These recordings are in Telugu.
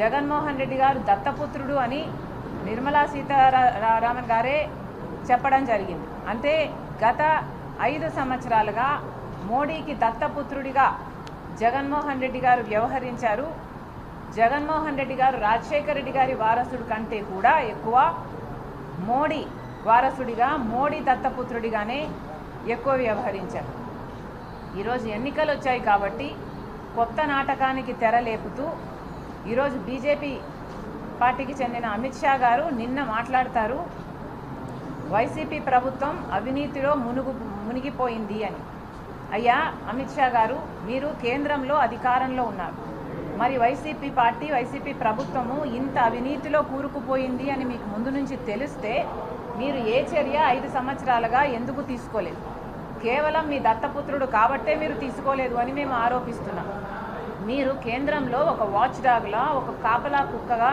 జగన్మోహన్ రెడ్డి గారు దత్తపుత్రుడు అని నిర్మలా సీతారామన్ గారే చెప్పడం జరిగింది. అంటే గత ఐదు సంవత్సరాలుగా మోడీకి దత్తపుత్రుడిగా జగన్మోహన్ రెడ్డి గారు వ్యవహరించారు. జగన్మోహన్ రెడ్డి గారు రాజశేఖర రెడ్డి గారి వారసుడు కంటే కూడా ఎక్కువ మోడీ వారసుడిగా మోడీ దత్తపుత్రుడిగానే ఎక్కువ వ్యవహరించారు. ఈరోజు ఎన్నికలు వచ్చాయి కాబట్టి కొత్త నాటకానికి తెర లేపుతూ ఈరోజు బీజేపీ పార్టీకి చెందిన అమిత్ షా గారు నిన్న మాట్లాడతారు. వైసీపీ ప్రభుత్వం అవినీతిలో మునుగు మునిగిపోయింది అని. అయ్యా అమిత్ షా గారు మీరు కేంద్రంలో అధికారంలో ఉన్నారు. మరి వైసీపీ పార్టీ వైసీపీ ప్రభుత్వము ఇంత అవినీతిలో కూరుకుపోయింది అని మీకు ముందు నుంచి తెలిస్తే మీరు ఏ చర్య ఐదు సంవత్సరాలుగా ఎందుకు తీసుకోలేదు? కేవలం మీ దత్తపుత్రుడు కాబట్టే మీరు తీసుకోలేదు అని మేము ఆరోపిస్తున్నాం. మీరు కేంద్రంలో ఒక వాచ్ డాగ్లా ఒక కాపలా కుక్కగా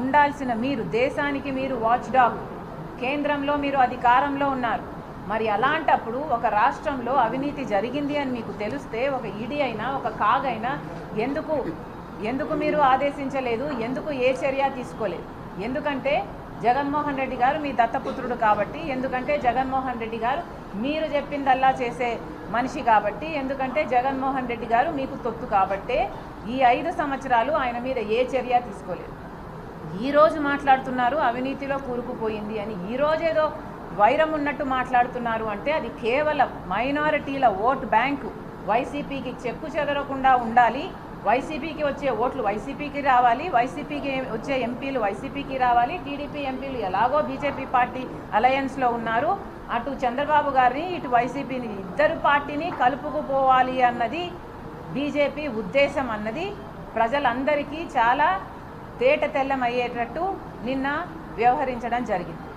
ఉండాల్సిన మీరు దేశానికి మీరు వాచ్ డాగ్ కేంద్రంలో మీరు అధికారంలో ఉన్నారు. మరి అలాంటప్పుడు ఒక రాష్ట్రంలో అవినీతి జరిగింది అని మీకు తెలిస్తే ఒక ఈడీ అయినా ఒక కాగ్ అయినా ఎందుకు ఎందుకు మీరు ఆదేశించలేదు? ఎందుకు ఏ చర్య తీసుకోలేదు? ఎందుకంటే జగన్మోహన్ రెడ్డి గారు మీ దత్తపుత్రుడు కాబట్టి ఎందుకంటే జగన్మోహన్ రెడ్డి గారు మీరు చెప్పిందల్లా చేసే మనిషి కాబట్టి ఎందుకంటే జగన్మోహన్ రెడ్డి గారు మీకు తొత్తు కాబట్టే ఈ ఐదు సంవత్సరాలు ఆయన మీద ఏ చర్య తీసుకోలేదు. ఈరోజు మాట్లాడుతున్నారు అవినీతిలో కూరుకుపోయింది అని. ఈ రోజు ఏదో వైరం ఉన్నట్టు మాట్లాడుతున్నారు అంటే అది కేవలం మైనారిటీల ఓట్ బ్యాంకు వైసీపీకి చెక్కు చెదరకుండా ఉండాలి వైసీపీకి వచ్చే ఓట్లు వైసీపీకి రావాలి వైసీపీకి వచ్చే ఎంపీలు వైసీపీకి రావాలి టీడీపీ ఎంపీలు ఎలాగో బీజేపీ పార్టీ అలయన్స్లో ఉన్నారు. అటు చంద్రబాబు గారిని ఇటు వైసీపీని ఇద్దరు పార్టీని కలుపుకుపోవాలి అన్నది బీజేపీ ఉద్దేశం అన్నది ప్రజలందరికీ చాలా తేట తెల్లమయ్యేటట్టు నిన్న వ్యవహరించడం జరిగింది.